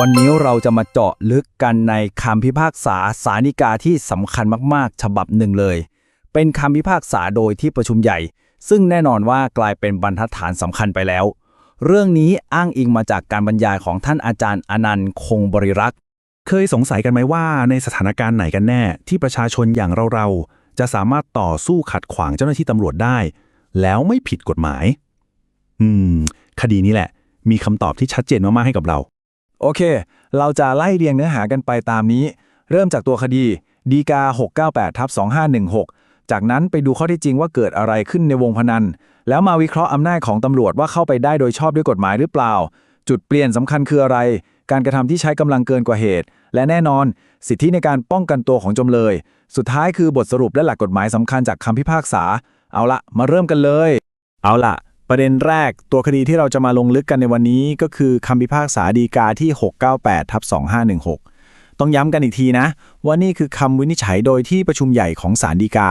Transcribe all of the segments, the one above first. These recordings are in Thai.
วันนี้เราจะมาเจาะลึกกันในคำพิพากษาสาริกาที่สำคัญมากๆ ฉบับหนึ่งเลย เป็นคำพิพากษาโดยที่ประชุมใหญ่ ซึ่งแน่นอนว่ากลายเป็นบรรทัดฐานสำคัญไปแล้ว เรื่องนี้อ้างอิงมาจากการบรรยายของท่านอาจารย์อนันต์คงบริรักษ์ เคยสงสัยกันไหมว่าในสถานการณ์ไหนกันแน่ ที่ประชาชนอย่างเราๆจะสามารถต่อสู้ขัดขวางเจ้าหน้าที่ตำรวจได้ แล้วไม่ผิดกฎหมาย อืม คดีนี้แหละ มีคำตอบที่ชัดเจนมากๆให้กับเรา โอเค เราจะไล่เรียงเนื้อหากันไปตามนี้ เริ่มจากตัวคดีดีกา 698ทับ2516 จากนั้นไปดูข้อที่จริงว่าเกิดอะไรขึ้นในวงพนัน แล้วมาวิเคราะห์อำนาจของตำรวจว่าเข้าไปได้โดยชอบด้วยกฎหมายหรือเปล่า จุดเปลี่ยนสำคัญคืออะไร การกระทำที่ใช้กำลังเกินกว่าเหตุ และแน่นอน สิทธิในการป้องกันตัวของจำเลย สุดท้ายคือบทสรุปและหลักกฎหมายสำคัญจากคำพิพากษา เอาละมาเริ่มกันเลย เอาละ ประเด็นแรกตัวคดีที่เราจะมาลงลึกกันในวันนี้ก็คือคำพิพากษาดีกาที่ 698ทับ2516 ต้องย้ำกันอีกทีนะ ว่านี่คือคำวินิจฉัยโดยที่ประชุมใหญ่ของศาลฎีกา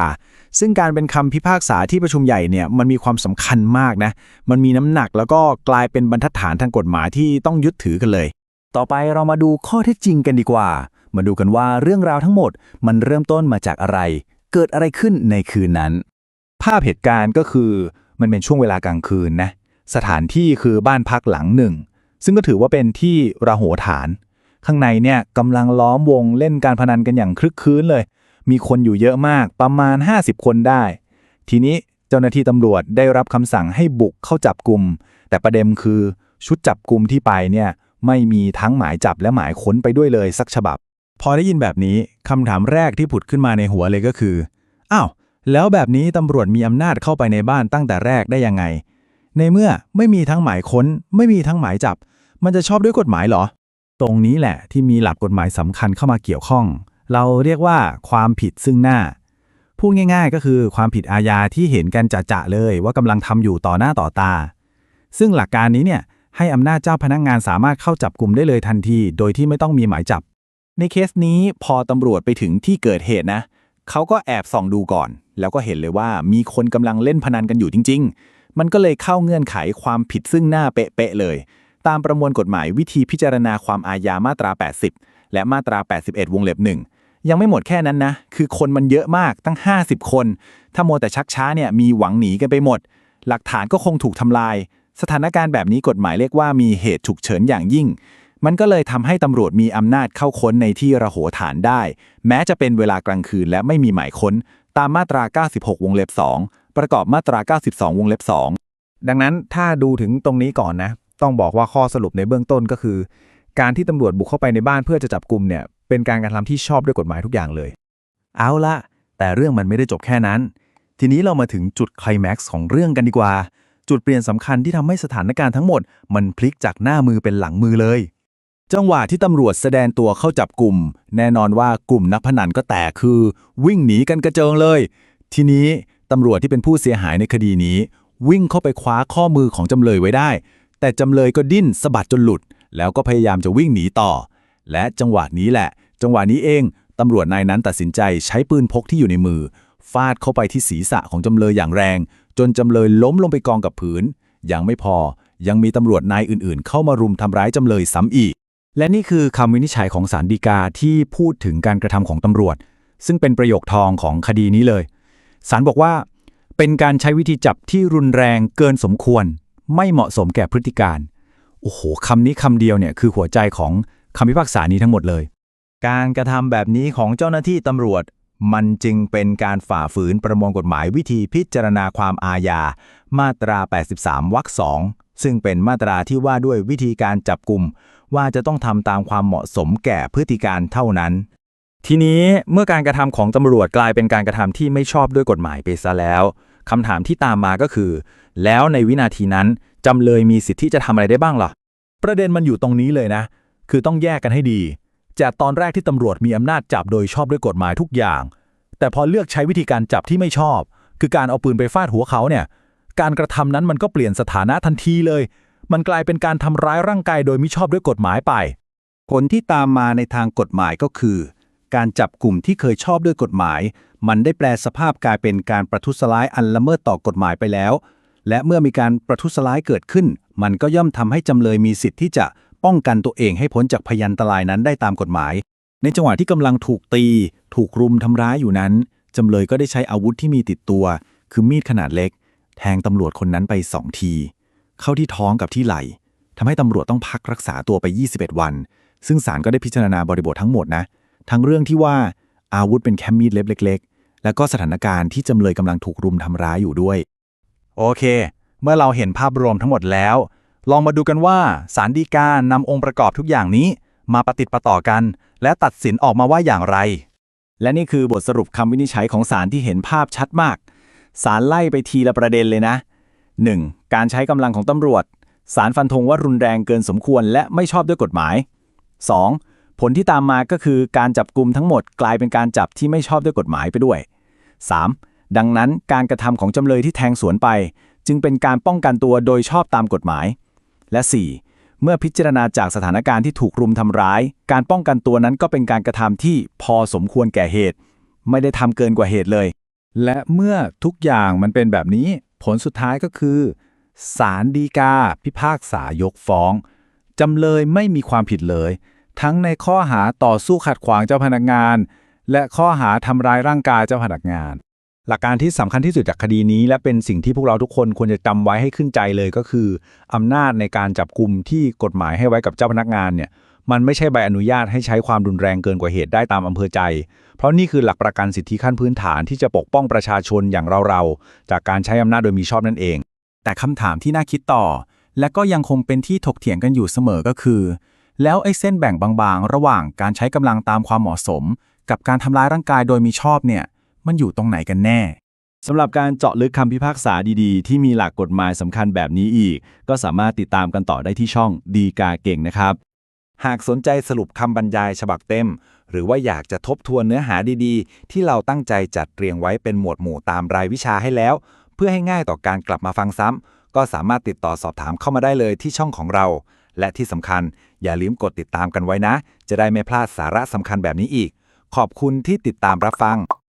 ซึ่งการเป็นคำพิพากษาที่ประชุมใหญ่เนี่ยมันมีความสำคัญมากนะ มันมีน้ำหนักแล้วก็กลายเป็นบรรทัดฐานทางกฎหมายที่ต้องยึดถือกันเลย ต่อไปเรามาดูข้อเท็จจริงกันดีกว่า มาดูกันว่าเรื่องราวทั้งหมด มันเริ่มต้นมาจากอะไร เกิดอะไรขึ้นในคืนนั้น ภาพเหตุการณ์ก็คือ มันเป็นช่วงเวลากลางคืนนะ สถานที่คือบ้านพักหลังหนึ่ง ซึ่งก็ถือว่าเป็นที่ระโหฐาน ข้างในเนี่ยกำลังล้อมวงเล่นการพนันกันอย่างคลึกครื้นเลย มีคนอยู่เยอะมากประมาณ 50 คนได้ ทีนี้เจ้าหน้าที่ตำรวจได้รับคำสั่งให้บุกเข้าจับกลุ่ม แต่ประเด็นคือชุดจับกลุ่มที่ไปเนี่ยไม่มีทั้งหมายจับและหมายค้นไปด้วยเลยสักฉบับ พอได้ยินแบบนี้คำถามแรกที่ผุดขึ้นมาในหัวเลยก็คือ อ้าว แล้วแบบนี้ตำรวจมีอำนาจเข้าไปในบ้านตั้งแต่แรกได้ยังไง ในเมื่อไม่มีทั้งหมายค้น ไม่มีทั้งหมายจับ มันจะชอบด้วยกฎหมายเหรอ ตรงนี้แหละที่มีหลักกฎหมายสำคัญเข้ามาเกี่ยวข้อง เราเรียกว่าความผิดซึ่งหน้า พูดง่าย ๆ ก็คือความผิดอาญาที่เห็นกันจะๆเลยว่ากำลังทำอยู่ต่อหน้าต่อตา ซึ่งหลักการนี้เนี่ยให้อำนาจเจ้าพนักงานสามารถเข้าจับกลุ่มได้เลยทันที โดยที่ไม่ต้องมีหมายจับ ในเคสนี้พอตำรวจไปถึงที่เกิดเหตุนะเขาก็แอบส่องดูก่อน แล้วก็เห็นเลยว่ามีคนกำลังเล่นพนันกันอยู่จริง ๆ มันก็เลยเข้าเงื่อนไขความผิดซึ่งหน้าเป๊ะๆเลย ตามประมวลกฎหมายวิธีพิจารณาความอาญามาตรา 80 และมาตรา 81 วงเล็บหนึ่งยังไม่หมดแค่นั้นนะ คือคนมันเยอะมากตั้ง 50 คน ถ้าโมแต่ชักช้าเนี่ยมีหวังหนีกันไปหมด หลักฐานก็คงถูกทำลาย สถานการณ์แบบนี้กฎหมายเรียกว่ามีเหตุฉุกเฉินอย่างยิ่ง มันก็เลยทำให้ตำรวจมีอำนาจเข้าค้นในที่ระโหฐานได้ แม้จะเป็นเวลากลางคืนและไม่มีหมายค้น ตามมาตรา 96 วงเล็บ 2 ประกอบมาตรา 92 วงเล็บ 2 ดังนั้นถ้าดูถึงตรงนี้ก่อนนะ ต้องบอกว่าข้อสรุปในเบื้องต้นก็คือ การที่ตำรวจบุกเข้าไปในบ้านเพื่อจะจับกลุ่มเนี่ยเป็นการกระทำที่ชอบด้วยกฎหมายทุกอย่างเลย เอาละแต่เรื่องมันไม่ได้จบแค่นั้น ทีนี้เรามาถึงจุดไคลแม็กซ์ของเรื่องกันดีกว่า จุดเปลี่ยนสำคัญที่ทำให้สถานการณ์ทั้งหมด มันพลิกจากหน้ามือเป็นหลังมือเลย จังหวะที่ตำรวจแสดงตัวเข้าจับกลุ่ม แน่นอนว่ากลุ่มนักพนันก็แตกคือ วิ่งหนีกันกระเจิงเลย ทีนี้ตำรวจที่เป็นผู้เสียหายในคดีนี้ วิ่งเข้าไปคว้าข้อมือของจำเลยไว้ได้ แต่จำเลยก็ดิ้นสะบัดจนหลุด แล้วก็พยายามจะวิ่งหนีต่อ และจังหวะนี้แหละ จังหวะนี้เองตำรวจนายนั้นตัดสินใจใช้ปืนพกที่อยู่ในมือ ฟาดเข้าไปที่ศีรษะของจำเลยอย่างแรง จนจำเลยล้มลงไปกองกับผืนยังไม่พอยังมีตำรวจนายอื่นๆ เข้ามารุมทำร้ายจำเลยซ้ำอีก และนี่คือคำวินิจฉัยของศาลฎีกาที่พูดถึงการกระทำของตำรวจ ซึ่งเป็นประโยคทองของคดีนี้เลยศาลบอกว่า เป็นการใช้วิธีจับที่รุนแรงเกินสมควร ไม่เหมาะสมแก่พฤติการโอ้โหคำนี้คำเดียวเนี่ยคือหัวใจของคำพิพากษานี้ทั้งหมดเลย การกระทำแบบนี้ของเจ้าหน้าที่ตำรวจ มันจึงเป็นการฝ่าฝืนประมวลกฎหมายวิธีพิจารณาความอาญา มาตรา 83 วรรคสอง ซึ่งเป็นมาตราที่ว่าด้วยวิธีการจับกลุ่มว่าจะต้องทำตามความเหมาะสมแก่พฤติการเท่านั้น ทีนี้เมื่อการกระทำของตำรวจกลายเป็นการกระทำที่ไม่ชอบด้วยกฎหมายไปซะแล้วคำถามที่ตามมาก็คือ แล้วในวินาทีนั้นจำเลยมีสิทธิ์ที่จะทำอะไรได้บ้างล่ะ ประเด็นมันอยู่ตรงนี้เลยนะ คือต้องแยกกันให้ดี จากตอนแรกที่ตำรวจมีอำนาจจับโดยชอบด้วยกฎหมายทุกอย่าง แต่พอเลือกใช้วิธีการจับที่ไม่ชอบ คือการเอาปืนไปฟาดหัวเขาเนี่ย การกระทำนั้นมันก็เปลี่ยนสถานะทันทีเลย มันกลายเป็นการทำร้ายร่างกายโดยมิชอบด้วยกฎหมายไป ผลที่ตามมาในทางกฎหมายก็คือ การจับกลุ่มที่เคยชอบด้วยกฎหมาย มันได้แปลสภาพกลายเป็นการประทุษร้ายอันละเมิดต่อกฎหมายไปแล้ว และเมื่อมีการประทุษร้ายเกิดขึ้น มันก็ย่อมทำให้จำเลยมีสิทธิ์ที่จะป้องกันตัวเองให้พ้นจากพยันตรายนั้นได้ตามกฎหมาย ในจังหวะที่กำลังถูกตี ถูกรุมทำร้ายอยู่นั้นจำเลยก็ได้ใช้อาวุธที่มีติดตัว คือมีดขนาดเล็ก แทงตำรวจคนนั้นไปสองที เข้าที่ท้องกับที่ไหล่ทำให้ตำรวจต้องพักรักษาตัวไป 21 วัน ซึ่งศาลก็ได้พิจารณาบริบททั้งหมดนะ ทั้งเรื่องที่ว่าอาวุธเป็นแค่มีดเล็บเล็ก ๆ แล้วก็สถานการณ์ที่จำเลยกำลังถูกรุมทำร้ายอยู่ด้วย โอเค เมื่อเราเห็นภาพรวมทั้งหมดแล้ว ลองมาดูกันว่าสารดีกานำองค์ประกอบทุกอย่างนี้ มาประติดประต่อกัน และตัดสินออกมาว่าอย่างไร และนี่คือบทสรุปคำวินิจฉัยของศาลที่เห็นภาพชัดมาก ศาลไล่ไปทีละประเด็นเลยนะ 1. การใช้กำลังของตำรวจศาลฟันธงว่ารุนแรงเกินสมควรและไม่ชอบด้วยกฎหมาย 2. ผลที่ตามมาก็คือการจับกลุ่มทั้งหมดกลายเป็นการจับที่ไม่ชอบด้วยกฎหมายไปด้วย 3. ดังนั้นการกระทำของจำเลยที่แทงสวนไป จึงเป็นการป้องกันตัวโดยชอบตามกฎหมาย และ 4. เมื่อพิจารณาจากสถานการณ์ที่ถูกรุมทำร้าย การป้องกันตัวนั้นก็เป็นการกระทำที่พอสมควรแก่เหตุ ไม่ได้ทำเกินกว่าเหตุเลย และเมื่อทุกอย่างมันเป็นแบบนี้ ผลสุดท้ายก็คือศาลฎีกา พิพากษายกฟ้อง จำเลยไม่มีความผิดเลย ทั้งในข้อหาต่อสู้ขัดขวางเจ้าพนักงาน และข้อหาทำร้ายร่างกายเจ้าพนักงาน หลักการที่สำคัญที่สุดจากคดีนี้ และเป็นสิ่งที่พวกเราทุกคนควรจะจำไว้ให้ขึ้นใจเลยก็คืออำนาจในการจับกลุ่มที่กฎหมายให้ไว้กับเจ้าพนักงานเนี่ย มันไม่ใช่ใบอนุญาตให้ใช้ความรุนแรงเกินกว่าเหตุได้ตามอำเภอใจ เพราะนี่คือหลักประกันสิทธิขั้นพื้นฐานที่จะปกป้องประชาชนอย่างเราๆ จากการใช้อำนาจโดยมีชอบนั่นเอง แต่คำถามที่น่าคิดต่อ และก็ยังคงเป็นที่ถกเถียงกันอยู่เสมอก็คือ แล้วไอ้เส้นแบ่งบางๆ ระหว่างการใช้กำลังตามความเหมาะสม กับการทำร้ายร่างกายโดยมีชอบเนี่ยมันอยู่ตรงไหนกันแน่สำหรับการเจาะลึกคำพิพากษาดีๆ ที่มีหลักกฎหมายสำคัญแบบนี้อีก ก็สามารถติดตามกันต่อได้ที่ช่องดีกาเก่งนะครับ หากสนใจสรุปคำบรรยายฉบับเต็ม หรือว่าอยากจะทบทวนเนื้อหาดีๆ ที่เราตั้งใจจัดเรียงไว้เป็นหมวดหมู่ตามรายวิชาให้แล้ว เพื่อให้ง่ายต่อการกลับมาฟังซ้ำก็สามารถติดต่อสอบถามเข้ามาได้เลยที่ช่องของเรา และที่สำคัญอย่าลืมกดติดตามกันไว้นะ จะได้ไม่พลาดสาระสำคัญแบบนี้อีก ขอบคุณที่ติดตามรับฟัง